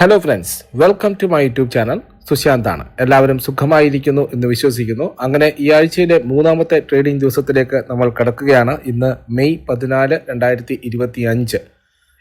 Hello friends welcome to my YouTube channel സുശാന്താണ് എല്ലാവരും സുഖമായിരിക്കുന്നു എന്ന് വിശ്വസിക്കുന്നു. അങ്ങനെ ഈ ആഴ്ചയിലെ മൂന്നാമത്തെ ട്രേഡിംഗ് ദിവസത്തിലേക്ക് നമ്മൾ കടക്കുകയാണ്. ഇന്ന് മെയ് പതിനാല് രണ്ടായിരത്തി ഇരുപത്തി അഞ്ച്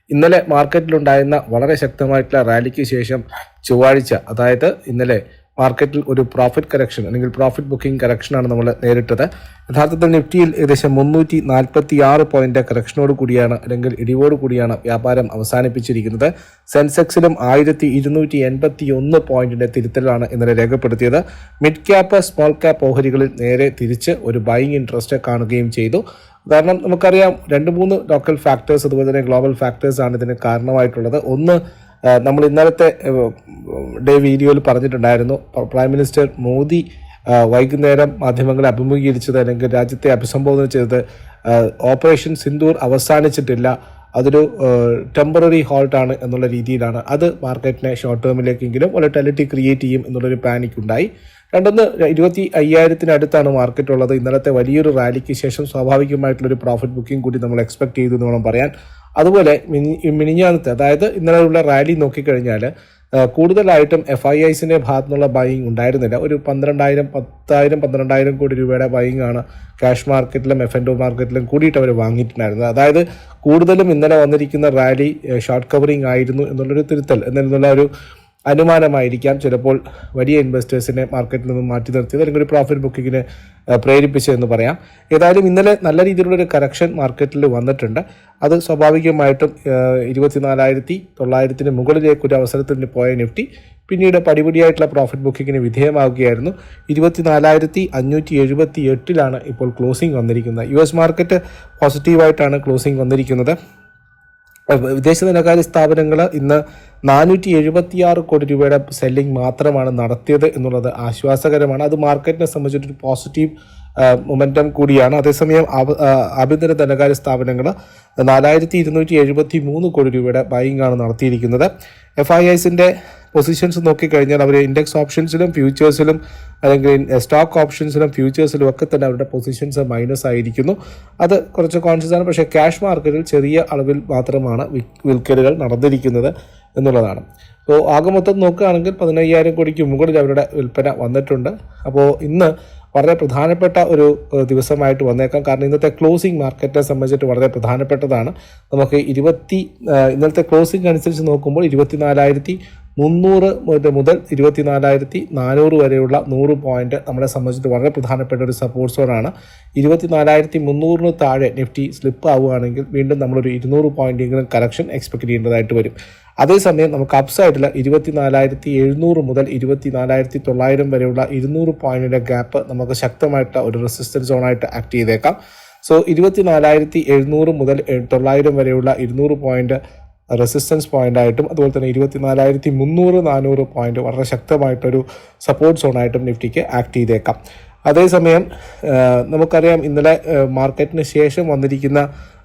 ഇന്നലെ മാർക്കറ്റിലുണ്ടായിരുന്ന വളരെ ശക്തമായിട്ടുള്ള റാലിക്ക് ശേഷം ചൊവ്വാഴ്ച അതായത് ഇന്നലെ മാർക്കറ്റിൽ ഒരു പ്രോഫിറ്റ് കറക്ഷൻ അല്ലെങ്കിൽ പ്രോഫിറ്റ് ബുക്കിംഗ് കറക്ഷനാണ് നമ്മൾ നേരിട്ടത്. യഥാർത്ഥത്തിൽ നിഫ്റ്റിയിൽ ഏകദേശം മുന്നൂറ്റി നാൽപ്പത്തി ആറ് പോയിന്റ് കറക്ഷനോട് കൂടിയാണ് അല്ലെങ്കിൽ ഇടിവോട് കൂടിയാണ് വ്യാപാരം അവസാനിപ്പിച്ചിരിക്കുന്നത്. സെൻസെക്സിലും ആയിരത്തി ഇരുന്നൂറ്റി എൺപത്തി ഒന്ന് പോയിന്റിന്റെ തിരുത്തലാണ് ഇന്നലെ രേഖപ്പെടുത്തിയത്. മിഡ് ക്യാപ്പ് സ്മോൾ ക്യാപ്പ് ഓഹരികളിൽ നേരെ തിരിച്ച് ഒരു ബൈങ് ഇൻട്രസ്റ്റ് കാണുകയും ചെയ്തു. കാരണം നമുക്കറിയാം രണ്ട് മൂന്ന് ലോക്കൽ ഫാക്ടേഴ്സ് അതുപോലെ തന്നെ ഗ്ലോബൽ ഫാക്ടേഴ്സ് ആണ് ഇതിന് കാരണമായിട്ടുള്ളത്. ഒന്ന് നമ്മൾ ഇന്നലത്തെ ഡേ വീഡിയോയിൽ പറഞ്ഞിട്ടുണ്ടായിരുന്നു പ്രൈം മിനിസ്റ്റർ മോദി വൈകുന്നേരം മാധ്യമങ്ങളെ അഭിമുഖീകരിച്ചത് അല്ലെങ്കിൽ രാജ്യത്തെ അഭിസംബോധന ചെയ്തത് ഓപ്പറേഷൻ സിന്ദൂർ അവസാനിച്ചിട്ടില്ല അതൊരു ടെമ്പററി ഹോൾട്ടാണ് എന്നുള്ള രീതിയിലാണ്. അത് മാർക്കറ്റിനെ ഷോർട്ട് ടേമിലേക്കെങ്കിലും വോളറ്റാലിറ്റി ക്രിയേറ്റ് ചെയ്യും എന്നുള്ളൊരു പാനിക് ഉണ്ടായി. രണ്ടൊന്ന് ഇരുപത്തി അയ്യായിരത്തിനടുത്താണ് മാർക്കറ്റ് ഉള്ളത്. ഇന്നലത്തെ വലിയൊരു റാലിക്ക് ശേഷം സ്വാഭാവികമായിട്ടുള്ളൊരു പ്രോഫിറ്റ് ബുക്കിംഗ് കൂടി നമ്മൾ എക്സ്പെക്ട് ചെയ്തു എന്ന് വേണം പറയാൻ. അതുപോലെ മിനി മിനിഞ്ഞാന്നത്തെ അതായത് ഇന്നലെയുള്ള റാലി നോക്കിക്കഴിഞ്ഞാൽ കൂടുതലായിട്ടും എഫ് ഐ ഐസിന്റെ ഭാഗത്തു നിന്നുള്ള ബൈയിങ് ഉണ്ടായിരുന്നില്ല. ഒരു പന്ത്രണ്ടായിരം പത്തായിരം പന്ത്രണ്ടായിരം കോടി രൂപയുടെ ബൈയിങ് ആണ് ക്യാഷ് മാർക്കറ്റിലും എഫ് എൻഡ് മാർക്കറ്റിലും കൂടിയിട്ട് അവർ വാങ്ങിയിട്ടുണ്ടായിരുന്നത്. അതായത് കൂടുതലും ഇന്നലെ വന്നിരിക്കുന്ന റാലി ഷോർട്ട് കവറിംഗ് ആയിരുന്നു എന്നുള്ളൊരു തിരുത്തൽ എന്നുള്ള ഒരു അനുമാനമായിരിക്കാം. ചിലപ്പോൾ വലിയ ഇൻവെസ്റ്റേഴ്സിനെ മാർക്കറ്റിൽ നിന്ന് മാറ്റി നിർത്തിയത് അല്ലെങ്കിൽ ഒരു പ്രോഫിറ്റ് ബുക്കിങ്ങിന് പ്രേരിപ്പിച്ചതെന്ന് പറയാം. ഏതായാലും ഇന്നലെ നല്ല രീതിയിലുള്ള ഒരു കറക്ഷൻ മാർക്കറ്റിൽ വന്നിട്ടുണ്ട്. അത് സ്വാഭാവികമായിട്ടും ഇരുപത്തിനാലായിരത്തി തൊള്ളായിരത്തിന് മുകളിലേക്ക് ഒരു അവസരത്തിന് പോയ നിഫ്റ്റി പിന്നീട് പടിപടിയായിട്ടുള്ള പ്രോഫിറ്റ് ബുക്കിങ്ങിന് വിധേയമാവുകയായിരുന്നു. ഇരുപത്തിനാലായിരത്തി അഞ്ഞൂറ്റി എഴുപത്തി എട്ടിലാണ് ഇപ്പോൾ ക്ലോസിംഗ് വന്നിരിക്കുന്നത്. യു എസ് മാർക്കറ്റ് പോസിറ്റീവായിട്ടാണ് ക്ലോസിംഗ് വന്നിരിക്കുന്നത്. വിദേശ ധനകാര്യ സ്ഥാപനങ്ങൾ ഇന്ന് നാനൂറ്റി എഴുപത്തിയാറ് കോടി രൂപയുടെ സെല്ലിംഗ് മാത്രമാണ് നടത്തിയത് എന്നുള്ളത് ആശ്വാസകരമാണ്. അത് മാർക്കറ്റിനെ സംബന്ധിച്ചിട്ടൊരു പോസിറ്റീവ് മൊമെന്റം കൂടിയാണ്. അതേസമയം ആഭ്യന്തര ധനകാര്യ സ്ഥാപനങ്ങൾ നാലായിരത്തി ഇരുന്നൂറ്റി എഴുപത്തി മൂന്ന് കോടി രൂപയുടെ ബൈയിങ് ആണ് നടത്തിയിരിക്കുന്നത്. എഫ് ഐ ഐസിന്റെ പൊസിഷൻസ് നോക്കിക്കഴിഞ്ഞാൽ അവർ ഇൻഡെക്സ് ഓപ്ഷൻസിലും ഫ്യൂച്ചേഴ്സിലും അല്ലെങ്കിൽ സ്റ്റോക്ക് ഓപ്ഷൻസിലും ഫ്യൂച്ചേഴ്സിലും ഒക്കെ തന്നെ അവരുടെ പൊസിഷൻസ് മൈനസ് ആയിരിക്കുന്നു. അത് കുറച്ച് കോൺഷ്യസ് ആണ്. പക്ഷേ ക്യാഷ് മാർക്കറ്റിൽ ചെറിയ അളവിൽ മാത്രമാണ് വിൽക്കലുകൾ നടന്നിരിക്കുന്നത് എന്നുള്ളതാണ്. അപ്പോൾ ആകെ മൊത്തം നോക്കുകയാണെങ്കിൽ പതിനയ്യായിരം കോടിക്ക് മുകളിൽ അവരുടെ വിൽപ്പന വന്നിട്ടുണ്ട്. അപ്പോൾ ഇന്ന് വളരെ പ്രധാനപ്പെട്ട ഒരു ദിവസമായിട്ട് വന്നേക്കാം. കാരണം ഇന്നത്തെ ക്ലോസിംഗ് മാർക്കറ്റിനെ സംബന്ധിച്ചിട്ട് വളരെ പ്രധാനപ്പെട്ടതാണ്. നമുക്ക് ഇരുപത്തി ഇന്നലത്തെ ക്ലോസിംഗ് അനുസരിച്ച് നോക്കുമ്പോൾ ഇരുപത്തിനാലായിരത്തി മുന്നൂറ് മുതൽ ഇരുപത്തിനാലായിരത്തി നാനൂറ് വരെയുള്ള നൂറ് പോയിന്റ് നമ്മളെ സംബന്ധിച്ചിട്ട് വളരെ പ്രധാനപ്പെട്ട ഒരു സപ്പോർട്ട് സോണാണ് ഇരുപത്തിനാലായിരത്തി മുന്നൂറിന് താഴെ നിഫ്റ്റി സ്ലിപ്പ് ആവുകയാണെങ്കിൽ വീണ്ടും നമ്മളൊരു ഇരുന്നൂറ് പോയിന്റെങ്കിലും കറക്ഷൻ എക്സ്പെക്ട് ചെയ്യേണ്ടതായിട്ട് വരും. അതേസമയം നമുക്ക് അപ്സൈഡിൽ ഇരുപത്തിനാലായിരത്തി എഴുന്നൂറ് മുതൽ ഇരുപത്തിനാലായിരത്തി തൊള്ളായിരം വരെയുള്ള ഇരുന്നൂറ് പോയിന്റിന്റെ ഗ്യാപ്പ് നമുക്ക് ശക്തമായിട്ട് ഒരു റെസിസ്റ്റൻസ് സോണായിട്ട് ആക്ട് ചെയ്തേക്കാം. സോ ഇരുപത്തിനാലായിരത്തി എഴുന്നൂറ് മുതൽ തൊള്ളായിരം വരെയുള്ള ഇരുന്നൂറ് പോയിന്റ് റെസിസ്റ്റൻസ് പോയിന്റ് ആയിട്ടും അതുപോലെ തന്നെ ഇരുപത്തിനാലായിരത്തി മുന്നൂറ് നാനൂറ് പോയിന്റ് വളരെ ശക്തമായിട്ടൊരു സപ്പോർട്ട് സോണായിട്ടും നിഫ്റ്റിക്ക് ആക്ട് ചെയ്തേക്കാം. അതേസമയം നമുക്കറിയാം ഇന്നലെ മാർക്കറ്റിന് ശേഷം വന്നിരിക്കുന്ന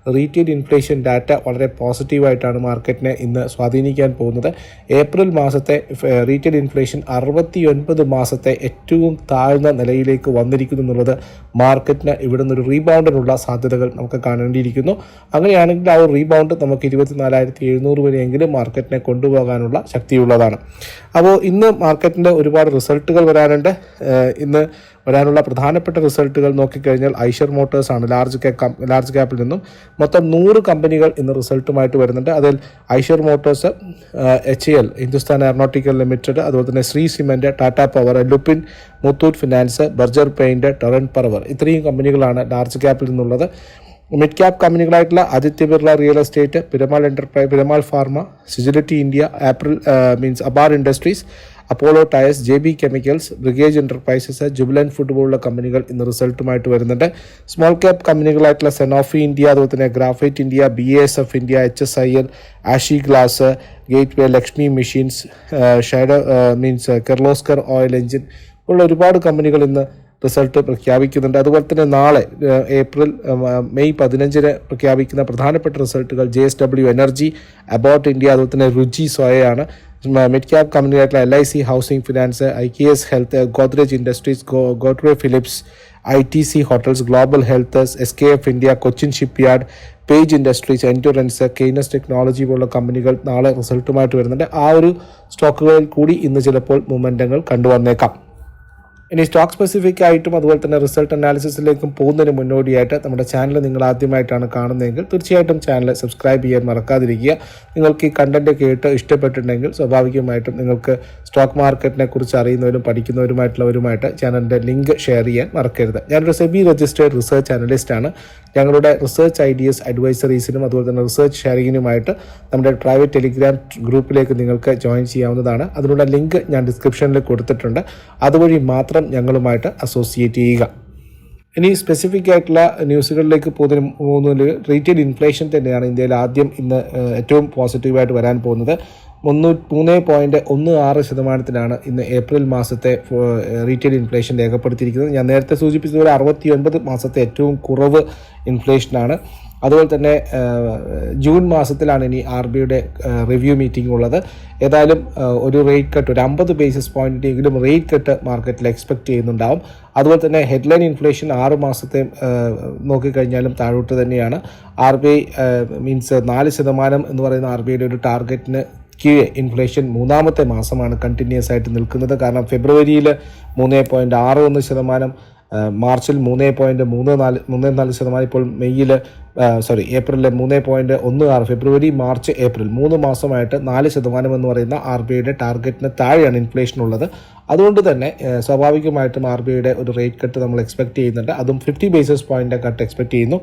റീറ്റെയിൽ ഇൻഫ്ലേഷൻ ഡാറ്റ വളരെ പോസിറ്റീവായിട്ടാണ് മാർക്കറ്റിനെ ഇന്ന് സ്വാധീനിക്കാൻ പോകുന്നത്. ഏപ്രിൽ മാസത്തെ റീറ്റെയിൽ ഇൻഫ്ലേഷൻ അറുപത്തി ഒൻപത് മാസത്തെ ഏറ്റവും താഴ്ന്ന നിലയിലേക്ക് വന്നിരിക്കുന്നു എന്നുള്ളത് മാർക്കറ്റിന് ഇവിടെ നിന്നൊരു റീബൗണ്ടിനുള്ള സാധ്യതകൾ നമുക്ക് കാണേണ്ടിയിരിക്കുന്നു. അങ്ങനെയാണെങ്കിൽ ആ ഒരു റീബൗണ്ട് നമുക്ക് ഇരുപത്തിനാലായിരത്തി എഴുന്നൂറ് വരെയെങ്കിലും മാർക്കറ്റിനെ കൊണ്ടുപോകാനുള്ള ശക്തിയുള്ളതാണ്. അപ്പോൾ ഇന്ന് മാർക്കറ്റിന്റെ ഒരുപാട് റിസൾട്ടുകൾ വരാനുണ്ട്. ഇന്ന് വരാനുള്ള പ്രധാനപ്പെട്ട റിസൾട്ടുകൾ നോക്കിക്കഴിഞ്ഞാൽ ഐഷർ മോട്ടേഴ്സാണ് ലാർജ് ക്യാപ് ലാർജ് ക്യാപ്പിൽ നിന്നും മൊത്തം നൂറ് കമ്പനികൾ ഇന്ന് റിസൾട്ടുമായിട്ട് വരുന്നുണ്ട്. അതിൽ Eicher motors H L Hindustan aeronautical limited അതുപോലെ തന്നെ Shri cement Tata power Lupin Muthoot finance Berger paint Torrent power ഇത്രയും കമ്പനികളാണ് ലാർജ് ക്യാപ്പിൽ നിന്നുള്ളത്. Mid cap കമ്പനികളായിട്ടുള്ള Aditya Birla real estate Piramal enterprise Piramal pharma Sagility India apple means Apar industries Apollo tyres J B chemicals Brigade enterprises Jubilant food പോലുള്ള കമ്പനികൾ ഇന്ന് റിസൾട്ടുമായിട്ട് വരുന്നുണ്ട്. Small cap കമ്പനികളായിട്ടുള്ള സെനോഫി ഇന്ത്യ അതുപോലെ തന്നെ Graphite India B S F India H S I L Asahi glass Gateway Lakshmi machines ഷൈഡോ means Kirloskar oil engine ഉള്ള ഒരുപാട് കമ്പനികൾ ഇന്ന് റിസൾട്ട് പ്രഖ്യാപിക്കുന്നുണ്ട്. അതുപോലെ തന്നെ നാളെ ഏപ്രിൽ മെയ് പതിനഞ്ചിന് പ്രഖ്യാപിക്കുന്ന പ്രധാനപ്പെട്ട റിസൾട്ടുകൾ J S W energy Abbott India അതുപോലെ തന്നെ രുചി സോയയാണ്. Mid cap കമ്പനിയായിട്ടുള്ള L I C housing finance I K S health Godrej industries Godrej Philips I T C hotels global health S K F India Cochin ship yard Page industries Endurance Kaynes technology പോലുള്ള കമ്പനികൾ നാളെ റിസൾട്ടുമായിട്ട് വരുന്നുണ്ട്. ആ ഒരു സ്റ്റോക്കുകളിൽ കൂടി ഇന്ന് ചിലപ്പോൾ മൂമെന്റങ്ങൾ കണ്ടുവന്നേക്കാം. ഇനി സ്റ്റോക്ക് സ്പെസിഫിക് ആയിട്ടും അതുപോലെ തന്നെ റിസൾട്ട് അനാലിസിസിലേക്കും പോകുന്നതിന് മുന്നോടിയായിട്ട് നമ്മുടെ ചാനൽ നിങ്ങൾ ആദ്യമായിട്ടാണ് കാണുന്നതെങ്കിൽ തീർച്ചയായിട്ടും ചാനൽ സബ്സ്ക്രൈബ് ചെയ്യാൻ മറക്കാതിരിക്കുക. നിങ്ങൾക്ക് ഈ കണ്ടന്റ് കേട്ട് ഇഷ്ടപ്പെട്ടിട്ടുണ്ടെങ്കിൽ സ്വാഭാവികമായിട്ടും നിങ്ങൾക്ക് സ്റ്റോക്ക് മാർക്കറ്റിനെ കുറിച്ച് അറിയുന്നവരും പഠിക്കുന്നവരുമായിട്ടുള്ളവരുമായിട്ട് ചാനലിന്റെ ലിങ്ക് ഷെയർ ചെയ്യാൻ മറക്കരുത്. ഞാനൊരു സെബി രജിസ്റ്റേഡ് റിസർച്ച് അനലിസ്റ്റ് ആണ്. ഞങ്ങളുടെ റിസർച്ച് ഐഡിയസ് അഡ്വൈസറീസിനും അതുപോലെ തന്നെ റിസർച്ച് ഷെയറിങ്ങിനുമായിട്ട് നമ്മുടെ പ്രൈവറ്റ് ടെലിഗ്രാം ഗ്രൂപ്പിലേക്ക് നിങ്ങൾക്ക് ജോയിൻ ചെയ്യാവുന്നതാണ്. അതിനുള്ള ലിങ്ക് ഞാൻ ഡിസ്ക്രിപ്ഷനിൽ കൊടുത്തിട്ടുണ്ട്. അതുവഴി മാത്രം ഞങ്ങളുമായിട്ട് അസോസിയേറ്റ് ചെയ്യുക. ഇനി സ്പെസിഫിക് ആയിട്ടുള്ള ന്യൂസുകളിലേക്ക് പോകുന്നതിന് പോകുന്നതിൽ റീറ്റെയിൽ ഇൻഫ്ലേഷൻ തന്നെയാണ് ഇന്ത്യയിൽ ആദ്യം ഇന്ന് ഏറ്റവും പോസിറ്റീവായിട്ട് വരാൻ പോകുന്നത്. മുന്നൂ മൂന്ന് പോയിന്റ് ഒന്ന് ആറ് ശതമാനത്തിലാണ് ഇന്ന് ഏപ്രിൽ മാസത്തെ റീറ്റെയിൽ ഇൻഫ്ലേഷൻ രേഖപ്പെടുത്തിയിരിക്കുന്നത്. ഞാൻ നേരത്തെ സൂചിപ്പിച്ചതുപോലെ അറുപത്തി ഒൻപത് മാസത്തെ ഏറ്റവും കുറവ് ഇൻഫ്ലേഷനാണ് അതുപോലെ തന്നെ ജൂൺ മാസത്തിലാണ് ഇനി ആർ ബിയുടെ റിവ്യൂ മീറ്റിംഗ് ഉള്ളത് ഏതായാലും ഒരു റേറ്റ് കട്ട് ഒരു അമ്പത് ബേസിസ് പോയിന്റിനെങ്കിലും റേറ്റ് കട്ട് മാർക്കറ്റിൽ എക്സ്പെക്ട് ചെയ്യുന്നുണ്ടാവും. അതുപോലെ തന്നെ ഹെഡ്ലൈൻ ഇൻഫ്ലേഷൻ ആറ് മാസത്തെ നോക്കിക്കഴിഞ്ഞാലും താഴോട്ട് തന്നെയാണ്. ആർ ബി ഐ മീൻസ് നാല് ശതമാനം എന്ന് പറയുന്ന ആർ ബി ഐയുടെ ഒരു ടാർഗറ്റിന് കീഴെ ഇൻഫ്ലേഷൻ മൂന്നാമത്തെ മാസമാണ് കണ്ടിന്യൂസ് ആയിട്ട് നിൽക്കുന്നത്. കാരണം ഫെബ്രുവരിയിൽ മൂന്ന് പോയിന്റ് ആറ് ഒന്ന് ശതമാനം മാർച്ചിൽ മൂന്ന് പോയിന്റ് മൂന്ന് നാല് മൂന്ന് നാല് ശതമാനം ഇപ്പോൾ മെയ്യിൽ സോറി ഏപ്രിലിൽ മൂന്ന് പോയിന്റ് ഒന്ന് ആറ് ഫെബ്രുവരി മാർച്ച് ഏപ്രിൽ. മൂന്ന് മാസമായിട്ട് നാല് ശതമാനം എന്ന് പറയുന്ന ആർ ബി ഐയുടെ ടാർഗറ്റിന് താഴെയാണ് ഇൻഫ്ലേഷൻ ഉള്ളത്. അതുകൊണ്ട് തന്നെ സ്വാഭാവികമായിട്ടും ആർ ബി ഐയുടെ ഒരു റേറ്റ് കട്ട് നമ്മൾ എക്സ്പെക്ട് ചെയ്യുന്നുണ്ട്. അതും fifty basis point cut expect ചെയ്യുന്നു.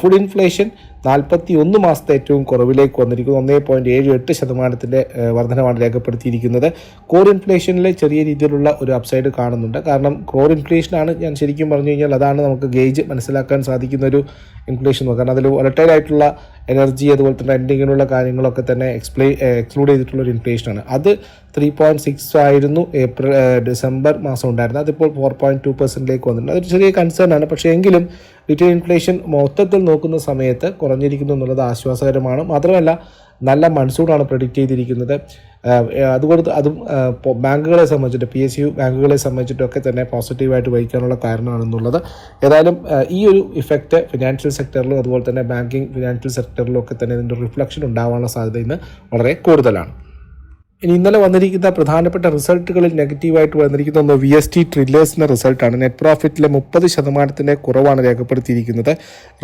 ഫുഡ് ഇൻഫ്ലേഷൻ നാൽപ്പത്തി ഒന്ന് മാസത്തെ ഏറ്റവും കുറവിലേക്ക് വന്നിരിക്കുന്നു. ഒന്നേ പോയിന്റ് ഏഴ് എട്ട് ശതമാനത്തിന്റെ വർധനമാണ് രേഖപ്പെടുത്തിയിരിക്കുന്നത്. കോർ ഇൻഫ്ലേഷനിലെ ചെറിയ രീതിയിലുള്ള ഒരു അപ്സൈഡ് കാണുന്നുണ്ട്. കാരണം കോർ ഇൻഫ്ലേഷനാണ് ഞാൻ ശരിക്കും പറഞ്ഞു കഴിഞ്ഞാൽ അതാണ് നമുക്ക് ഗേജ് മനസ്സിലാക്കാൻ സാധിക്കുന്ന ഒരു ഇൻഫ്ലേഷൻ കാരണം അതിൽ വോളറ്റൈൽ ആയിട്ടുള്ള എനർജി അതുപോലെ തന്നെ എൻഡിങ്ങിനുള്ള കാര്യങ്ങളൊക്കെ തന്നെ എക്സ്പ്ലെയിൻ എക്സ്ക്ലൂഡ് ചെയ്തിട്ടുള്ള ഒരു ഇൻഫ്ലേഷനാണ് അത് ത്രീ പോയിന്റ് സിക്സ് ആയിരുന്നു ഏപ്രിൽ ഡിസംബർ മാസം ഉണ്ടായിരുന്നത്. അതിപ്പോൾ ഫോർ പോയിന്റ് ടു പെർസെന്റിലേക്ക് വന്നിട്ടുണ്ട്. അതൊരു ചെറിയ കൺസേൺ ആണ്. പക്ഷേ എങ്കിലും റീറ്റെയിൽ ഇൻഫ്ലേഷൻ മൊത്തത്തിൽ നോക്കുന്ന സമയത്ത് കുറഞ്ഞിരിക്കുന്നു എന്നുള്ളത് ആശ്വാസകരമാണ്. മാത്രമല്ല നല്ല മൺസൂണാണ് പ്രഡിക്റ്റ് ചെയ്തിരിക്കുന്നത്. അതുകൊണ്ട് അതും ബാങ്കുകളെ സംബന്ധിച്ചിട്ട് പി എസ് യു ബാങ്കുകളെ സംബന്ധിച്ചിട്ടൊക്കെ തന്നെ പോസിറ്റീവായിട്ട് വഹിക്കാനുള്ള കാരണമാണെന്നുള്ളത്. ഏതായാലും ഈ ഒരു ഇഫക്റ്റ് ഫിനാൻഷ്യൽ സെക്ടറിലും അതുപോലെ തന്നെ ബാങ്കിങ് ഫിനാൻഷ്യൽ സെക്ടറിലും ഒക്കെ തന്നെ ഇതിന്റെ റിഫ്ലക്ഷൻ ഉണ്ടാവാനുള്ള സാധ്യത ഇന്ന് വളരെ കൂടുതലാണ്. ഇനി ഇന്നലെ വന്നിരിക്കുന്ന പ്രധാനപ്പെട്ട റിസൾട്ടുകളിൽ നെഗറ്റീവായിട്ട് വന്നിരിക്കുന്ന ഒന്ന് വി എസ് ടി ട്രില്ലേഴ്സിന്റെ റിസൾട്ടാണ്. നെറ്റ് പ്രോഫിറ്റിലെ മുപ്പത് ശതമാനത്തിന്റെ കുറവാണ് രേഖപ്പെടുത്തിയിരിക്കുന്നത്.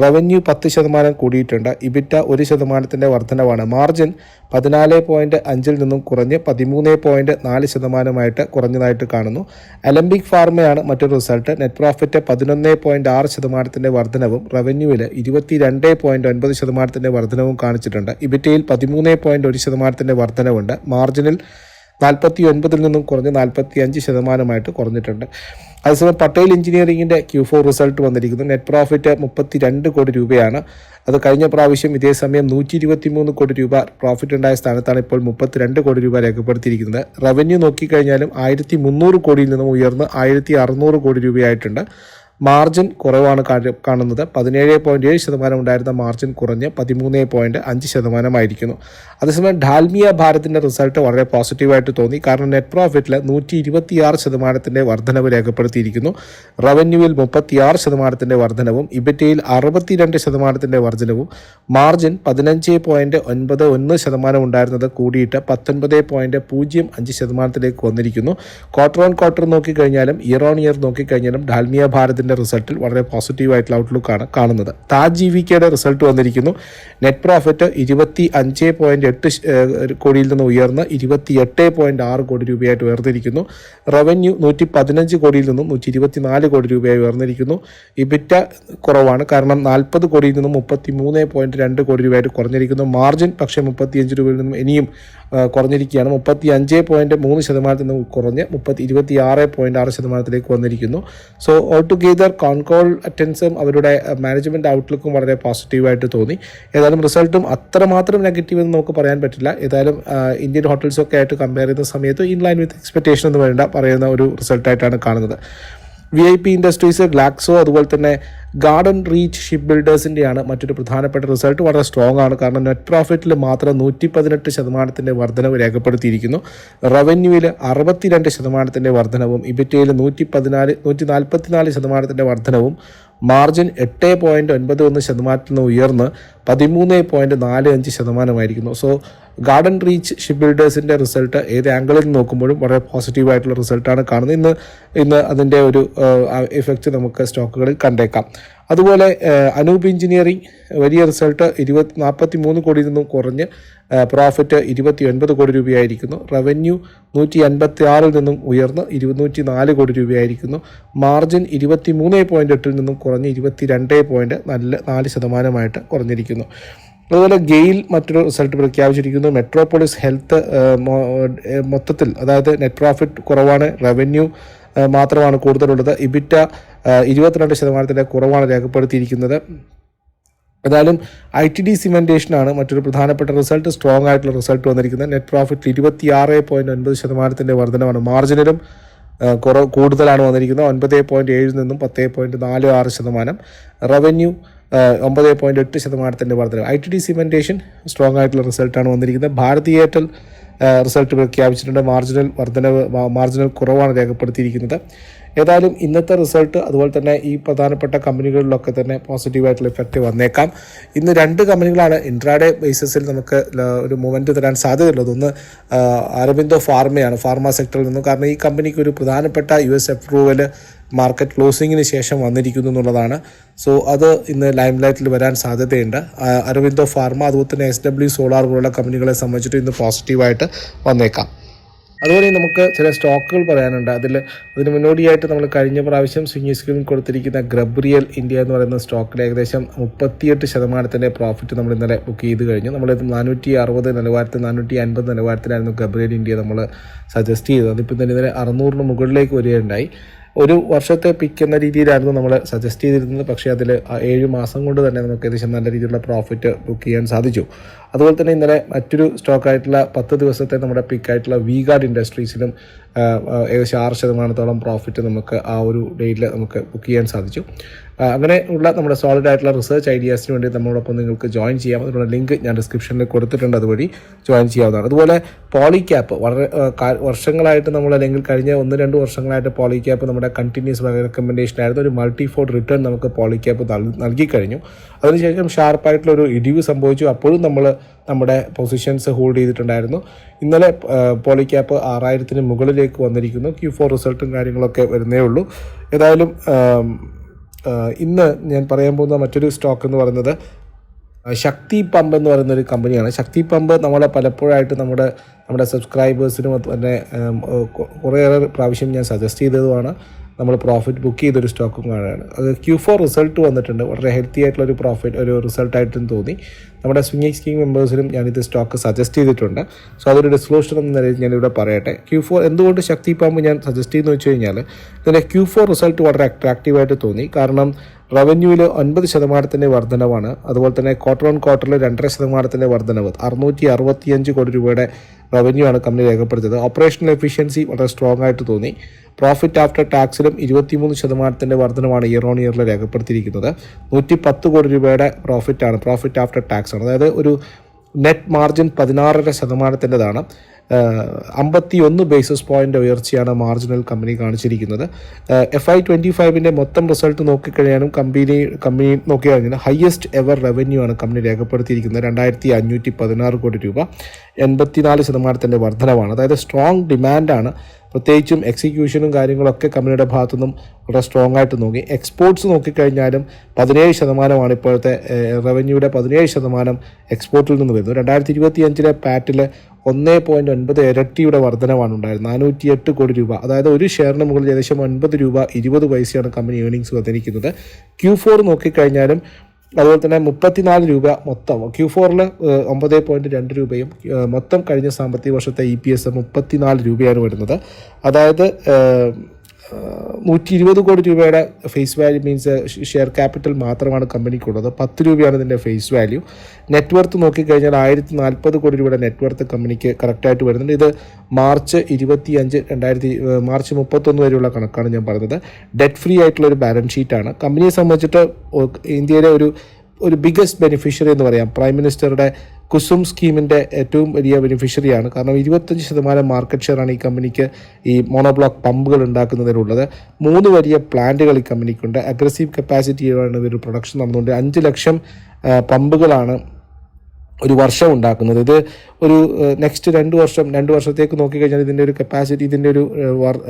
റവന്യൂ പത്ത് ശതമാനം കൂടിയിട്ടുണ്ട്. ഇബിറ്റ ഒരു ശതമാനത്തിന്റെ വർധനവാണ്. മാർജിൻ പതിനാല് പോയിന്റ് അഞ്ചിൽ നിന്നും കുറഞ്ഞ് പതിമൂന്ന് പോയിന്റ് നാല് ശതമാനമായിട്ട് കുറഞ്ഞതായിട്ട് കാണുന്നു. അലംബിക് ഫാർമയാണ് മറ്റൊരു റിസൾട്ട്. നെറ്റ് പ്രോഫിറ്റ് പതിനൊന്ന് പോയിന്റ് ആറ് ശതമാനത്തിന്റെ വർധനവും റവന്യൂവിൽ ഇരുപത്തി രണ്ട് പോയിന്റ് ഒൻപത് ശതമാനത്തിന്റെ വർധനവും കാണിച്ചിട്ടുണ്ട്. ഇബിറ്റയിൽ പതിമൂന്ന് പോയിന്റ് ഒരു ശതമാനത്തിന്റെ വർധനവുണ്ട്. മാർജിനിൽ നാൽപ്പത്തി ഒൻപതിൽ നിന്നും കുറഞ്ഞ് നാൽപ്പത്തി അഞ്ച് ശതമാനമായിട്ട് കുറഞ്ഞിട്ടുണ്ട്. അതേസമയം പട്ടേൽ എഞ്ചിനീയറിംഗിന്റെ ക്യൂ ഫോർ റിസൾട്ട് വന്നിരിക്കുന്നു. നെറ്റ് പ്രോഫിറ്റ് മുപ്പത്തി രണ്ട് കോടി രൂപയാണ്. അത് കഴിഞ്ഞ പ്രാവശ്യം ഇതേ സമയം നൂറ്റി ഇരുപത്തി മൂന്ന് കോടി രൂപ പ്രോഫിറ്റ് ഉണ്ടായ സ്ഥാനത്താണ് ഇപ്പോൾ മുപ്പത്തിരണ്ട് കോടി രൂപ രേഖപ്പെടുത്തിയിരിക്കുന്നത്. റവന്യൂ നോക്കിക്കഴിഞ്ഞാലും ആയിരത്തി മുന്നൂറ് കോടിയിൽ നിന്നും ഉയർന്ന് ആയിരത്തി അറുന്നൂറ് കോടി രൂപയായിട്ടുണ്ട്. മാർജിൻ കുറവാണ് കാണുന്നത്. പതിനേഴ് പോയിന്റ് ഏഴ് ശതമാനം ഉണ്ടായിരുന്ന മാർജിൻ കുറഞ്ഞ് പതിമൂന്ന് പോയിന്റ് അഞ്ച് ശതമാനമായിരിക്കുന്നു. അതേസമയം ഡാൽമിയ ഭാരതിന്റെ റിസൾട്ട് വളരെ പോസിറ്റീവായിട്ട് തോന്നി. കാരണം നെറ്റ് പ്രോഫിറ്റിൽ നൂറ്റി ഇരുപത്തിയാറ് ശതമാനത്തിന്റെ വർധനവ് രേഖപ്പെടുത്തിയിരിക്കുന്നു. റവന്യൂവിൽ മുപ്പത്തിയാറ് ശതമാനത്തിന്റെ വർധനവും ഇബറ്റയിൽ അറുപത്തിരണ്ട് ശതമാനത്തിന്റെ വർധനവും മാർജിൻ പതിനഞ്ച് പോയിന്റ് ഒൻപത് ഒന്ന് ശതമാനം ഉണ്ടായിരുന്നത് കൂടിയിട്ട് പത്തൊൻപത് പോയിന്റ് പൂജ്യം അഞ്ച് ശതമാനത്തിലേക്ക് വന്നിരിക്കുന്നു. ക്വാർട്ടർ ഓൺ ക്വാർട്ടർ നോക്കിക്കഴിഞ്ഞാലും ഇയർ ഓൺ ഇയർ നോക്കിക്കഴിഞ്ഞാലും ഡാൽമിയ ഭാരതിന്റെ റിസൾട്ടിൽ വളരെ പോസിറ്റീവായിട്ടുള്ള ഔട്ട്ലുക്കാണ് കാണുന്നത്. താജ് ജി വി കെയുടെ റിസൾട്ട് വന്നിരിക്കുന്നു. നെറ്റ് പ്രോഫിറ്റ് ഇരുപത്തി അഞ്ച് പോയിന്റ് എട്ട് കോടിയിൽ നിന്ന് ഉയർന്ന് ഇരുപത്തി എട്ട് പോയിന്റ് ആറ് കോടി രൂപയായിട്ട് ഉയർന്നിരിക്കുന്നു. റവന്യൂ നൂറ്റി പതിനഞ്ച് കോടിയിൽ നിന്നും നൂറ്റി ഇരുപത്തി നാല് കോടി രൂപയായി ഉയർന്നിരിക്കുന്നു. ഇബിറ്റ കുറവാണ്. കാരണം നാൽപ്പത് കോടിയിൽ നിന്നും മുപ്പത്തി മൂന്ന് പോയിന്റ് രണ്ട് കോടി രൂപയായിട്ട് കുറഞ്ഞിരിക്കുന്നു. മാർജിൻ പക്ഷേ മുപ്പത്തിയഞ്ച് രൂപയിൽ നിന്നും ഇനിയും കുറഞ്ഞിരിക്കുകയാണ്. മുപ്പത്തി അഞ്ച് പോയിന്റ് മൂന്ന് ശതമാനത്തിൽ നിന്ന് കുറഞ്ഞ് മുപ്പത്തി ഇരുപത്തി ആറ് പോയിന്റ് ആറ് ശതമാനത്തിലേക്ക് വന്നിരിക്കുന്നു. സോ ഓൾ ടുഗെദർ കോൺകോൾ അറ്റൻസും അവരുടെ മാനേജ്മെന്റ് ഔട്ട്ലുക്കും വളരെ പോസിറ്റീവായിട്ട് തോന്നി. ഏതായാലും റിസൾട്ടും അത്രമാത്രം നെഗറ്റീവ് എന്ന് നമുക്ക് പറയാൻ പറ്റില്ല. ഏതായാലും ഇന്ത്യൻ ഹോട്ടൽസൊക്കെ ആയിട്ട് കമ്പയർ ചെയ്യുന്ന സമയത്ത് ഇൻ ലൈൻ വിത്ത് എക്സ്പെക്ടേഷൻ എന്ന് വേണ്ട പറയുന്ന ഒരു റിസൾട്ടായിട്ടാണ് കാണുന്നത്. V I P industries Glaxo അതുപോലെ തന്നെ ഗാർഡൻ റീച്ച് ഷിപ്പ് ബിൽഡേഴ്സിന്റെയാണ് മറ്റൊരു പ്രധാനപ്പെട്ട റിസൾട്ട് വളരെ സ്ട്രോങ് ആണ്. കാരണം നെറ്റ് പ്രോഫിറ്റിൽ മാത്രം നൂറ്റി പതിനെട്ട് ശതമാനത്തിന്റെ വർധനവ് രേഖപ്പെടുത്തിയിരിക്കുന്നു. റവന്യൂവിൽ അറുപത്തിരണ്ട് ശതമാനത്തിന്റെ വർധനവും ഇബിറ്റയിൽ നൂറ്റി പതിനാല് നൂറ്റി നാൽപ്പത്തിനാല് ശതമാനത്തിന്റെ വർധനവും മാർജിൻ എട്ട് പോയിന്റ് ഒൻപത് ഒന്ന് ശതമാനത്തിൽ നിന്ന് ഉയർന്ന് പതിമൂന്ന് പോയിന്റ് നാല് അഞ്ച് ശതമാനമായിരിക്കുന്നു. സോ ഗാർഡൻ റീച്ച് ഷിപ്പ് ബിൽഡേഴ്സിന്റെ റിസൾട്ട് ഏത് ആംഗിളിൽ നിന്ന് നോക്കുമ്പോഴും വളരെ പോസിറ്റീവ് ആയിട്ടുള്ള റിസൾട്ടാണ് കാണുന്നത്. ഇന്ന് ഇന്ന് അതിന്റെ ഒരു എഫക്റ്റ് നമുക്ക് സ്റ്റോക്കുകളിൽ കണ്ടേക്കാം. അതുപോലെ അനൂപ് എഞ്ചിനീയറിംഗ് വലിയ റിസൾട്ട് ഇരുപത്തി നാൽപ്പത്തി മൂന്ന് കോടിയിൽ നിന്നും കുറഞ്ഞ് പ്രോഫിറ്റ് ഇരുപത്തി ഒൻപത് കോടി രൂപയായിരിക്കുന്നു. റവന്യൂ നൂറ്റി അൻപത്തി ആറിൽ നിന്നും ഉയർന്ന് ഇരുന്നൂറ്റി നാല് കോടി രൂപയായിരിക്കുന്നു. മാർജിൻ ഇരുപത്തി മൂന്ന് പോയിന്റ് എട്ടിൽ നിന്നും കുറഞ്ഞ് ഇരുപത്തി രണ്ട് പോയിന്റ് നല്ല നാല് ശതമാനമായിട്ട് കുറഞ്ഞിരിക്കുന്നു. അതുപോലെ ഗെയിൽ മറ്റൊരു റിസൾട്ട് പ്രഖ്യാപിച്ചിരിക്കുന്നു. മെട്രോപോളിസ് ഹെൽത്ത് മൊത്തത്തിൽ അതായത് നെറ്റ് പ്രോഫിറ്റ് കുറവാണ്. റവന്യൂ മാത്രമാണ് കൂടുതലുള്ളത്. ഇബിറ്റ ഇരുപത്തിരണ്ട് ശതമാനത്തിന്റെ കുറവാണ് രേഖപ്പെടുത്തിയിരിക്കുന്നത്. ഏതായാലും ഐ ടി ഡി സിമെന്റേഷനാണ് മറ്റൊരു പ്രധാനപ്പെട്ട റിസൾട്ട് സ്ട്രോങ് ആയിട്ടുള്ള റിസൾട്ട് വന്നിരിക്കുന്നത്. നെറ്റ് പ്രോഫിറ്റ് ഇരുപത്തി ആറ് പോയിന്റ് ഒൻപത് ശതമാനത്തിന്റെ വർധനമാണ്. മാർജിനിലും കുറവ് കൂടുതലാണ് വന്നിരിക്കുന്നത്. ഒൻപത് പോയിന്റ് ഏഴിൽ നിന്നും പത്ത് പോയിന്റ് നാല് ആറ് ശതമാനം. റവന്യൂ ഒമ്പത് പോയിന്റ് എട്ട് ശതമാനത്തിന്റെ വർധനം I T D cementation strong ആയിട്ടുള്ള റിസൾട്ടാണ് വന്നിരിക്കുന്നത്. ഭാരതി എയർടെൽ റിസൾട്ട് പ്രഖ്യാപിച്ചിട്ടുണ്ട്. മാർജിനൽ വർധനവ് മാർജിനൽ കുറവാണ് രേഖപ്പെടുത്തിയിരിക്കുന്നത്. ഏതായാലും ഇന്നത്തെ റിസൾട്ട് അതുപോലെ തന്നെ ഈ പ്രധാനപ്പെട്ട കമ്പനികളിലൊക്കെ തന്നെ പോസിറ്റീവായിട്ടുള്ള ഇഫക്റ്റ് വന്നേക്കാം. ഇന്ന് രണ്ട് കമ്പനികളാണ് ഇൻട്രാഡേ ബേസിസിൽ നമുക്ക് ഒരു മൂവ്മെന്റ് തരാൻ സാധ്യതയുള്ളത്. ഒന്ന് അരബിന്ദോ ഫാർമയാണ് ഫാർമ സെക്ടറിൽ നിന്നും. കാരണം ഈ കമ്പനിക്ക് ഒരു പ്രധാനപ്പെട്ട യു എസ് അപ്രൂവൽ മാർക്കറ്റ് ക്ലോസിങ്ങിന് ശേഷം വന്നിരിക്കുന്നു എന്നുള്ളതാണ്. സോ അത് ഇന്ന് ലൈം ലൈറ്റിൽ വരാൻ സാധ്യതയുണ്ട്. അരവിന്ദോ ഫാർമ അതുപോലെ തന്നെ എസ് ഡബ്ല്യു സോളാർ പോലുള്ള കമ്പനികളെ സംബന്ധിച്ചിട്ട് ഇന്ന് പോസിറ്റീവായിട്ട് വന്നേക്കാം. അതുപോലെ നമുക്ക് ചില സ്റ്റോക്കുകൾ പറയാനുണ്ട്. അതിൽ അതിന് മുന്നോടിയായിട്ട് നമ്മൾ കഴിഞ്ഞ പ്രാവശ്യം സ്വിംഗ് സ്ക്രീനിൽ കൊടുത്തിരിക്കുന്ന ഗ്രബ്രിയൽ ഇന്ത്യ എന്ന് പറയുന്ന സ്റ്റോക്കിൽ ഏകദേശം മുപ്പത്തിയെട്ട് ശതമാനത്തിന്റെ പ്രോഫിറ്റ് നമ്മൾ ഇന്നലെ ബുക്ക് ചെയ്ത് കഴിഞ്ഞു. നമ്മൾ നാനൂറ്റി അറുപത് നിലവാരത്തിൽ നാനൂറ്റി അൻപത് നിലവാരത്തിലായിരുന്നു ഗ്രബ്രിയൽ ഇന്ത്യ നമ്മൾ സജസ്റ്റ് ചെയ്തത്. അതിപ്പോൾ തന്നെ ഇന്നലെ അറുന്നൂറിന് മുകളിലേക്ക് വരികയുണ്ടായി. ഒരു വർഷത്തെ പിക്ക് എന്ന രീതിയിലായിരുന്നു നമ്മൾ സജസ്റ്റ് ചെയ്തിരുന്നത്. പക്ഷേ അതിൽ ഏഴ് മാസം കൊണ്ട് തന്നെ നമുക്ക് ഏകദേശം നല്ല രീതിയിലുള്ള പ്രോഫിറ്റ് ബുക്ക് ചെയ്യാൻ സാധിച്ചു. അതുപോലെ തന്നെ ഇന്നലെ മറ്റൊരു സ്റ്റോക്കായിട്ടുള്ള പത്ത് ദിവസത്തെ നമ്മുടെ പിക്കായിട്ടുള്ള വി ഗാർഡ് ഇൻഡസ്ട്രീസിലും ഏകദേശം ആറ് ശതമാനത്തോളം പ്രോഫിറ്റ് നമുക്ക് ആ ഒരു ഡേറ്റിൽ നമുക്ക് ബുക്ക് ചെയ്യാൻ സാധിച്ചു. അങ്ങനെ ഉള്ള നമ്മുടെ സോളിഡ് ആയിട്ടുള്ള റിസർച്ച് ഐഡിയാസിന് വേണ്ടി നമ്മളോടൊപ്പം നിങ്ങൾക്ക് ജോയിൻ ചെയ്യാം. അതിനുള്ള ലിങ്ക് ഞാൻ ഡിസ്ക്രിപ്ഷനിൽ കൊടുത്തിട്ടുണ്ട് അതുവഴി ജോയിൻ ചെയ്യാവുന്നതാണ്. അതുപോലെ പോളി ക്യാപ്പ് വളരെ വർഷങ്ങളായിട്ട് നമ്മൾ അല്ലെങ്കിൽ കഴിഞ്ഞ ഒന്ന് രണ്ട് വർഷങ്ങളായിട്ട് പോളി ക്യാപ്പ് നമ്മുടെ കണ്ടിന്യൂസ് റെക്കമെൻഡേഷൻ ആയിരുന്നു. ഒരു മൾട്ടി ഫോർഡ് റിട്ടേൺ നമുക്ക് പോളി ക്യാപ്പ് നൽകി കഴിഞ്ഞു. അതിനുശേഷം ഷാർപ്പായിട്ടുള്ള ഒരു ഇടിവ് സംഭവിച്ചു. അപ്പോഴും നമ്മൾ നമ്മുടെ പൊസിഷൻസ് ഹോൾഡ് ചെയ്തിട്ടുണ്ടായിരുന്നു. ഇന്നലെ പോളി ക്യാപ്പ് ആറായിരത്തിന് മുകളിലേക്ക് വന്നിരിക്കുന്നു. ക്യൂ ഫോർ റിസൾട്ടും കാര്യങ്ങളൊക്കെ വരുന്നേ ഉള്ളൂ. ഏതായാലും ഇന്ന് ഞാൻ പറയാൻ പോകുന്ന മറ്റൊരു സ്റ്റോക്ക് എന്ന് പറയുന്നത് ശക്തി പമ്പ് എന്ന് പറയുന്ന ഒരു കമ്പനിയാണ് ശക്തി പമ്പ് നമ്മളെ പലപ്പോഴായിട്ട് നമ്മുടെ നമ്മുടെ സബ്സ്ക്രൈബേഴ്സിനും തന്നെ കുറേയേറെ പ്രാവശ്യം ഞാൻ സജസ്റ്റ് ചെയ്തതുമാണ്. നമ്മൾ പ്രോഫിറ്റ് ബുക്ക് ചെയ്തൊരു സ്റ്റോക്കും കാണുകയാണ്. അത് ക്യൂ ഫോർ റിസൾട്ട് വന്നിട്ടുണ്ട്. വളരെ ഹെൽത്തി ആയിട്ടുള്ള ഒരു പ്രോഫിറ്റ് ഒരു റിസൾട്ടായിട്ടും തോന്നി. നമ്മുടെ സ്വിംഗ് സ്കീം മെമ്പേഴ്സിനും ഞാനിത് സ്റ്റോക്ക് സജസ്റ്റ് ചെയ്തിട്ടുണ്ട്. സോ അതൊരു ഡിസ്ക്ലോഷർ എന്ന നിലയിൽ ഞാനിവിടെ പറയട്ടെ. ക്യൂ ഫോർ എന്തുകൊണ്ട് ശക്തി പാമ്പ് ഞാൻ സജസ്റ്റ് ചെയ്യുന്നു വെച്ച് കഴിഞ്ഞാൽ ഇതിന്റെ ക്യൂ ഫോർ റിസൾട്ട് വളരെ അട്രാക്റ്റീവായിട്ട് തോന്നി. കാരണം റവന്യൂവിൽ ഒൻപത് ശതമാനത്തിന്റെ വർധനവാണ്. അതുപോലെ തന്നെ ക്വാർട്ടർ ഓൺ ക്വാർട്ടറിൽ രണ്ടര ശതമാനത്തിന്റെ വർധനവ്. അറുന്നൂറ്റി അറുപത്തിയഞ്ച് കോടി രൂപയുടെ റവന്യൂ ആണ് കമ്പനി രേഖപ്പെടുത്തിയത്. ഓപ്പറേഷണൽ എഫിഷ്യൻസി വളരെ സ്ട്രോങ് ആയിട്ട് തോന്നി. പ്രോഫിറ്റ് ആഫ്റ്റർ ടാക്സിലും ഇരുപത്തിമൂന്ന് ശതമാനത്തിന്റെ വർധനമാണ് ഇയർ ഓൺ ഇയറിൽ രേഖപ്പെടുത്തിയിരിക്കുന്നത്. നൂറ്റി പത്ത് കോടി രൂപയുടെ പ്രോഫിറ്റാണ് പ്രോഫിറ്റ് ആഫ്റ്റർ ടാക്സ് ആണ്. അതായത് ഒരു നെറ്റ് മാർജിൻ പതിനാറര ശതമാനത്തിന്റെതാണ്. അമ്പത്തി ഒന്ന് ബേസിസ് പോയിന്റ് ഉയർച്ചയാണ് മാർജിനൽ കമ്പനി കാണിച്ചിരിക്കുന്നത്. എഫ് ഐ ട്വന്റി ഫൈവിന്റെ മൊത്തം റിസൾട്ട് നോക്കിക്കഴിയാനും കമ്പനി കമ്പനി നോക്കിക്കഴിഞ്ഞാൽ ഹയസ്റ്റ് എവർ റവന്യൂ ആണ് കമ്പനി രേഖപ്പെടുത്തിയിരിക്കുന്നത്. രണ്ടായിരത്തി അഞ്ഞൂറ്റി പതിനാറ് കോടി രൂപ. എൺപത്തിനാല് ശതമാനത്തിന്റെ വർധനവാണ്. അതായത് സ്ട്രോങ് ഡിമാൻഡാണ് പ്രത്യേകിച്ചും എക്സിക്യൂഷനും കാര്യങ്ങളൊക്കെ കമ്പനിയുടെ ഭാഗത്തുനിന്നും വളരെ സ്ട്രോങ് ആയിട്ട് നോക്കി. എക്സ്പോർട്സ് നോക്കിക്കഴിഞ്ഞാലും പതിനേഴ് ശതമാനമാണ് ഇപ്പോഴത്തെ റവന്യൂയുടെ പതിനേഴ് ശതമാനം എക്സ്പോർട്ടിൽ നിന്ന് വരുന്നത്. രണ്ടായിരത്തി ഇരുപത്തി അഞ്ചിലെ പാറ്റിൽ ഒന്ന് പോയിന്റ് ഒൻപത് ഇരട്ടിയുടെ വർധനമാണ് ഉണ്ടായത്. നാനൂറ്റി എട്ട് കോടി രൂപ. അതായത് ഒരു ഷെയറിന് മുകളിൽ ഏകദേശം ഒൻപത് രൂപ ഇരുപത് പൈസയാണ് കമ്പനി ഏണിങ്സ് വന്നിരിക്കുന്നത്. ക്യൂ ഫോർ നോക്കിക്കഴിഞ്ഞാലും അതുപോലെ തന്നെ മുപ്പത്തിനാല് രൂപ മൊത്തം. ക്യൂ ഫോറിൽ ഒമ്പത് പോയിന്റ് രണ്ട് രൂപയും മൊത്തം കഴിഞ്ഞ സാമ്പത്തിക വർഷത്തെ ഇ പി എസ് മുപ്പത്തിനാല് രൂപയാണ് വരുന്നത്. അതായത് നൂറ്റി ഇരുപത് കോടി രൂപയുടെ face value means share capital മാത്രമാണ് കമ്പനിക്കുള്ളത്. പത്ത് രൂപയാണ് ഇതിന്റെ ഫേസ് വാല്യൂ നെറ്റ്വർത്ത് നോക്കിക്കഴിഞ്ഞാൽ ആയിരത്തി നാൽപ്പത് കോടി രൂപയുടെ നെറ്റ്വർത്ത് കമ്പനിക്ക് കറക്റ്റായിട്ട് വരുന്നുണ്ട്. ഇത് മാർച്ച് ഇരുപത്തി അഞ്ച് രണ്ടായിരത്തി മാർച്ച് മുപ്പത്തൊന്ന് വരെയുള്ള കണക്കാണ് ഞാൻ പറഞ്ഞത്. ഡെറ്റ് ഫ്രീ ആയിട്ടുള്ള ഒരു ബാലൻസ് ഷീറ്റാണ് കമ്പനിയെ സംബന്ധിച്ചിട്ട് ഇന്ത്യയിലെ ഒരു ഒരു ബിഗസ്റ്റ് ബെനിഫിഷ്യറി എന്ന് പറയാം. പ്രൈം മിനിസ്റ്ററുടെ കുസും സ്കീമിന്റെ ഏറ്റവും വലിയ ബെനിഫിഷ്യറിയാണ്. കാരണം ഇരുപത്തഞ്ച് ശതമാനം മാർക്കറ്റ് ഷെയറാണ് ഈ കമ്പനിക്ക് ഈ മോണോബ്ലോക്ക് പമ്പുകൾ ഉണ്ടാക്കുന്നതിനുള്ളത് മൂന്ന് വലിയ പ്ലാന്റുകൾ ഈ കമ്പനിക്കുണ്ട്. അഗ്രസീവ് കപ്പാസിറ്റിയാണ് ഇവർ പ്രൊഡക്ഷൻ നടന്നുകൊണ്ട്. അഞ്ച് ലക്ഷം പമ്പുകളാണ് ഒരു വർഷം ഉണ്ടാക്കുന്നത്. ഇത് ഒരു നെക്സ്റ്റ് രണ്ട് വർഷം രണ്ട് വർഷത്തേക്ക് നോക്കിക്കഴിഞ്ഞാൽ ഇതിന്റെ ഒരു കപ്പാസിറ്റി ഇതിന്റെ ഒരു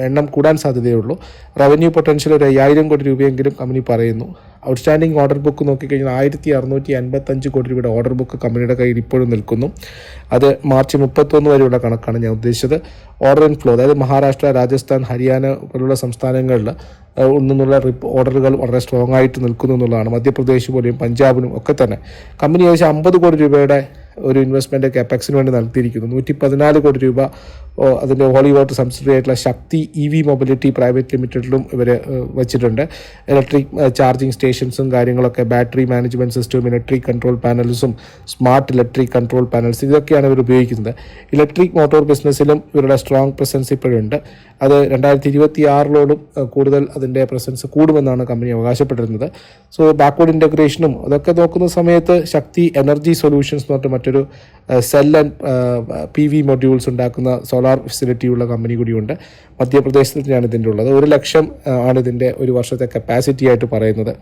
എണ്ണം കൂടാൻ സാധ്യതയുള്ളൂ റവന്യൂ പൊട്ടൻഷ്യൽ ഒരു അയ്യായിരം കോടി രൂപയെങ്കിലും കമ്പനി പറയുന്നു. ഔട്ട്സ്റ്റാൻഡിംഗ് ഓർഡർ ബുക്ക് നോക്കിക്കഴിഞ്ഞാൽ ആയിരത്തി അറുന്നൂറ്റി അൻപത്തഞ്ച് കോടി രൂപയുടെ ഓർഡർ ബുക്ക് കമ്പനിയുടെ കയ്യിൽ ഇപ്പോഴും നിൽക്കുന്നു. അത് മാർച്ച് മുപ്പത്തൊന്ന് വരെയുള്ള കണക്കാണ് ഞാൻ ഉദ്ദേശിച്ചത്. ഓർഡർ ഇൻ ഫ്ലോ അതായത് മഹാരാഷ്ട്ര രാജസ്ഥാൻ ഹരിയാന പോലുള്ള സംസ്ഥാനങ്ങളിൽ നിന്നുള്ള റിപ്പ് ഓർഡറുകൾ വളരെ സ്ട്രോങ് ആയിട്ട് നിൽക്കുന്നു എന്നുള്ളതാണ്. മധ്യപ്രദേശ് പോലെയും പഞ്ചാബിനും ഒക്കെ തന്നെ. കമ്പനി ഏകദേശം അമ്പത് കോടി രൂപയുടെ ഒരു ഇൻവെസ്റ്റ്മെന്റ് കാപ്പെക്സിന് വേണ്ടി നടത്തിയിരിക്കുന്നു. നൂറ്റി പതിനാല് കോടി രൂപ അതിന്റെ ഹോളി വാട്ടർ സബ്സിഡറി ആയിട്ടുള്ള Shakti E V mobility private ലിമിറ്റഡിലും ഇവർ വെച്ചിട്ടുണ്ട്. ഇലക്ട്രിക് ചാർജിങ് സ്റ്റേഷൻസും കാര്യങ്ങളൊക്കെ ബാറ്ററി മാനേജ്മെന്റ് സിസ്റ്റവും ഇലക്ട്രിക് കൺട്രോൾ പാനൽസും സ്മാർട്ട് ഇലക്ട്രിക് കൺട്രോൾ പാനൽസ് ഇതൊക്കെയാണ് ഇവർ ഉപയോഗിക്കുന്നത്. ഇലക്ട്രിക് മോട്ടോർ ബിസിനസ്സിലും ഇവരുടെ സ്ട്രോങ് പ്രസൻസ് ഇപ്പോഴുണ്ട്. അത് രണ്ടായിരത്തി ഇരുപത്തി ആറിലോടും കൂടുതൽ അതിന്റെ പ്രസൻസ് കൂടുമെന്നാണ് കമ്പനി അവകാശപ്പെട്ടിരുന്നത്. സോ ബാക്ക്വേഡ് ഇന്റഗ്രേഷനും അതൊക്കെ നോക്കുന്ന സമയത്ത് ശക്തി എനർജി സൊല്യൂഷൻസ് എന്ന് പറഞ്ഞിട്ട് മറ്റൊരു cell and P V modules ഉണ്ടാക്കുന്ന സോളാർ ഫെസിലിറ്റി ഉള്ള കമ്പനി കൂടിയുണ്ട്. മധ്യപ്രദേശത്തിനാണ് ഇതിന്റെ ഉള്ളത്. ഒരു ലക്ഷം ആണ് ഇതിന്റെ ഒരു വർഷത്തെ കപ്പാസിറ്റി ആയിട്ട് പറയുന്നത്.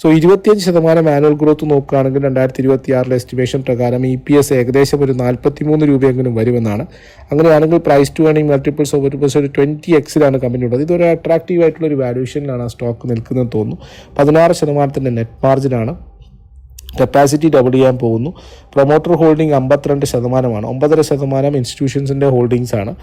സോ ഇരുപത്തിയഞ്ച് ശതമാനം ആനുവൽ ഗ്രോത്ത് നോക്കുകയാണെങ്കിൽ രണ്ടായിരത്തി ഇരുപത്തി ആറിലെ എസ്റ്റിമേഷൻ പ്രകാരം ഇ പി എസ് ഏകദേശം ഒരു നാൽപ്പത്തി മൂന്ന് രൂപയെങ്കിലും വരുമെന്നാണ്. അങ്ങനെയാണെങ്കിൽ price to earning multiples of ഒരു പ്ലസ് ഒരു ട്വന്റി എക്സിലാണ് കമ്പനി ഉള്ളത്. ഇതൊരു അട്രാക്റ്റീവ് ആയിട്ടുള്ള ഒരു വാല്യൂഷനിലാണ് ആ സ്റ്റോക്ക് നിൽക്കുന്നതെന്ന് തോന്നുന്നു. പതിനാറ് ശതമാനത്തിന്റെ നെറ്റ് മാർജിനാണ് കപ്പാസിറ്റി ഡബിൾ ചെയ്യാൻ പോകുന്നു. പ്രൊമോട്ടർ ഹോൾഡിംഗ് അമ്പത്തിരണ്ട് ശതമാനമാണ്. ഒമ്പതര ശതമാനം ഇൻസ്റ്റിറ്റ്യൂഷൻസിന്റെ ഹോൾഡിങ്സ് ആണ്.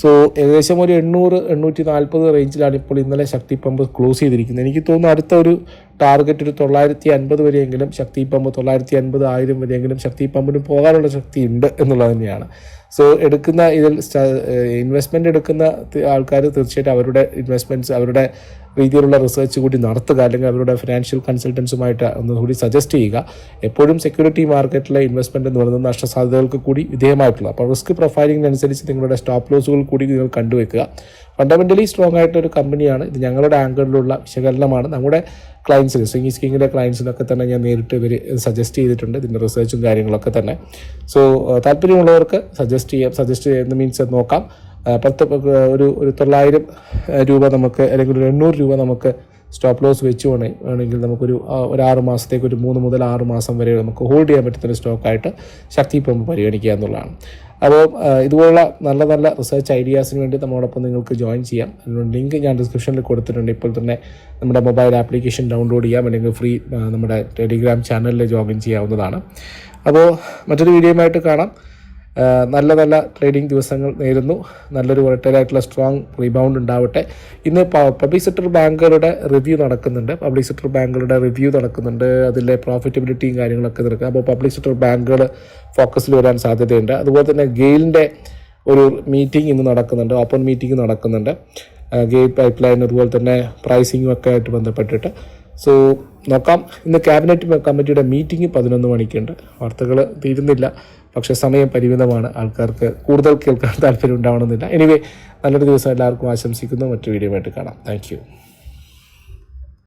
സോ ഏകദേശം ഒരു എണ്ണൂറ് എണ്ണൂറ്റി നാൽപ്പത് റേഞ്ചിലാണ് ഇപ്പോൾ ഇന്നലെ ശക്തി പമ്പ് ക്ലോസ് ചെയ്തിരിക്കുന്നത്. എനിക്ക് തോന്നുന്നു അടുത്ത ഒരു ടാർഗറ്റ് ഒരു തൊള്ളായിരത്തി അൻപത് വരെയെങ്കിലും ശക്തി പമ്പ് തൊള്ളായിരത്തി അൻപത് ആയിരം വരെയെങ്കിലും ശക്തി പമ്പിന് പോകാനുള്ള ശക്തി ഉണ്ട് എന്നുള്ളത് തന്നെയാണ്. സോ എടുക്കുന്ന ഇതിൽ ഇൻവെസ്റ്റ്മെന്റ് എടുക്കുന്ന ആൾക്കാർ തീർച്ചയായിട്ടും അവരുടെ ഇൻവെസ്റ്റ്മെന്റ്സ് അവരുടെ രീതിയിലുള്ള റിസർച്ച് കൂടി നടത്തുക അല്ലെങ്കിൽ അവരുടെ ഫിനാൻഷ്യൽ കൺസൾട്ടൻസുമായിട്ട് ഒന്നുകൂടി സജസ്റ്റ് ചെയ്യുക. എപ്പോഴും സെക്യൂരിറ്റി മാർക്കറ്റിലെ ഇൻവെസ്റ്റ്മെന്റ് എന്ന് പറയുന്നത് നഷ്ടസാധ്യതകൾക്ക് കൂടി വിധേയമായിട്ടുള്ള അപ്പോൾ റിസ്ക് പ്രൊഫൈലിംഗിനനുസരിച്ച് നിങ്ങളുടെ സ്റ്റോപ്പ് ലോസുകൾ കൂടി നിങ്ങൾ കണ്ടുവെക്കുക. ഫണ്ടമെന്റലി സ്ട്രോങ് ആയിട്ടൊരു കമ്പനിയാണ് ഇത് ഞങ്ങളുടെ ആംഗിളിലുള്ള വിശകലനമാണ്. നമ്മുടെ ക്ലയൻസിന് സ്വിംഗി സ്കിങ്ങിന്റെ ക്ലയൻസിനൊക്കെ തന്നെ ഞാൻ നേരിട്ട് ഇവർ സജസ്റ്റ് ചെയ്തിട്ടുണ്ട്. ഇതിന്റെ റിസർച്ചും കാര്യങ്ങളൊക്കെ തന്നെ. സോ താല്പര്യമുള്ളവർക്ക് സജസ്റ്റ് ചെയ്യാം. സജസ്റ്റ് ചെയ്യുന്ന മീൻസ് നോക്കാം. പത്ത് ഒരു ഒരു തൊള്ളായിരം രൂപ നമുക്ക് അല്ലെങ്കിൽ ഒരു എണ്ണൂറ് രൂപ നമുക്ക് സ്റ്റോപ്പ് ലോസ് വെച്ച് വേണേ വേണമെങ്കിൽ നമുക്കൊരു ഒരു ആറ് മാസത്തേക്ക് ഒരു മൂന്ന് മുതൽ ആറ് മാസം വരെ നമുക്ക് ഹോൾഡ് ചെയ്യാൻ പറ്റുന്ന സ്റ്റോക്കായിട്ട് ശക്തി പമ്പ് പരിഗണിക്കുക എന്നുള്ളതാണ്. അപ്പോൾ ഇതുപോലുള്ള നല്ല നല്ല റിസർച്ച് ഐഡിയാസിന് വേണ്ടി നമ്മളോടൊപ്പം നിങ്ങൾക്ക് ജോയിൻ ചെയ്യാം. അതിനുള്ള ലിങ്ക് ഞാൻ ഡിസ്ക്രിപ്ഷനിൽ കൊടുത്തിട്ടുണ്ട്. ഇപ്പോൾ തന്നെ നമ്മുടെ മൊബൈൽ ആപ്ലിക്കേഷൻ ഡൗൺലോഡ് ചെയ്യാം. അല്ലെങ്കിൽ ഫ്രീ നമ്മുടെ ടെലിഗ്രാം ചാനലിൽ ജോയിൻ ചെയ്യാവുന്നതാണ്. അപ്പോൾ മറ്റൊരു വീഡിയോയുമായിട്ട് കാണാം. നല്ല നല്ല ട്രേഡിംഗ് ദിവസങ്ങൾ നേരുന്നു. നല്ലൊരു വോളറ്റൈലായിട്ടുള്ള സ്ട്രോങ് റീബൗണ്ട് ഉണ്ടാവട്ടെ. ഇന്ന് പബ്ലിക് സെക്ടർ ബാങ്കുകളുടെ റിവ്യൂ നടക്കുന്നുണ്ട്. പബ്ലിക് സെക്ടർ ബാങ്കുകളുടെ റിവ്യൂ നടക്കുന്നുണ്ട്. അതിലെ പ്രോഫിറ്റബിലിറ്റിയും കാര്യങ്ങളൊക്കെ നടക്കുക അപ്പോൾ പബ്ലിക് സെക്ടർ ബാങ്കുകൾ ഫോക്കസിൽ വരാൻ സാധ്യതയുണ്ട്. അതുപോലെ തന്നെ ഗെയിലിന്റെ ഒരു മീറ്റിംഗ് ഇന്ന് നടക്കുന്നുണ്ട്. ഓപ്പൺ മീറ്റിംഗ് നടക്കുന്നുണ്ട്. ഗെയിൽ പൈപ്പ് ലൈൻ അതുപോലെ തന്നെ പ്രൈസിങ്ങും ഒക്കെ ആയിട്ട് ബന്ധപ്പെട്ടിട്ട്. സോ നോക്കാം. ഇന്ന് ക്യാബിനറ്റ് കമ്മിറ്റിയുടെ മീറ്റിംഗ് പതിനൊന്ന് മണിക്കുണ്ട്. വാർത്തകൾ തീരുന്നില്ല. പക്ഷേ സമയം പരിമിതമാണ്. ആൾക്കാർക്ക് കൂടുതൽ കേൾക്കാൻ താല്പര്യം ഉണ്ടാവണമെന്നില്ല. എനിവേ നല്ലൊരു ദിവസം എല്ലാവർക്കും ആശംസിക്കുന്നു. മറ്റു വീഡിയോ ആയിട്ട് കാണാം താങ്ക്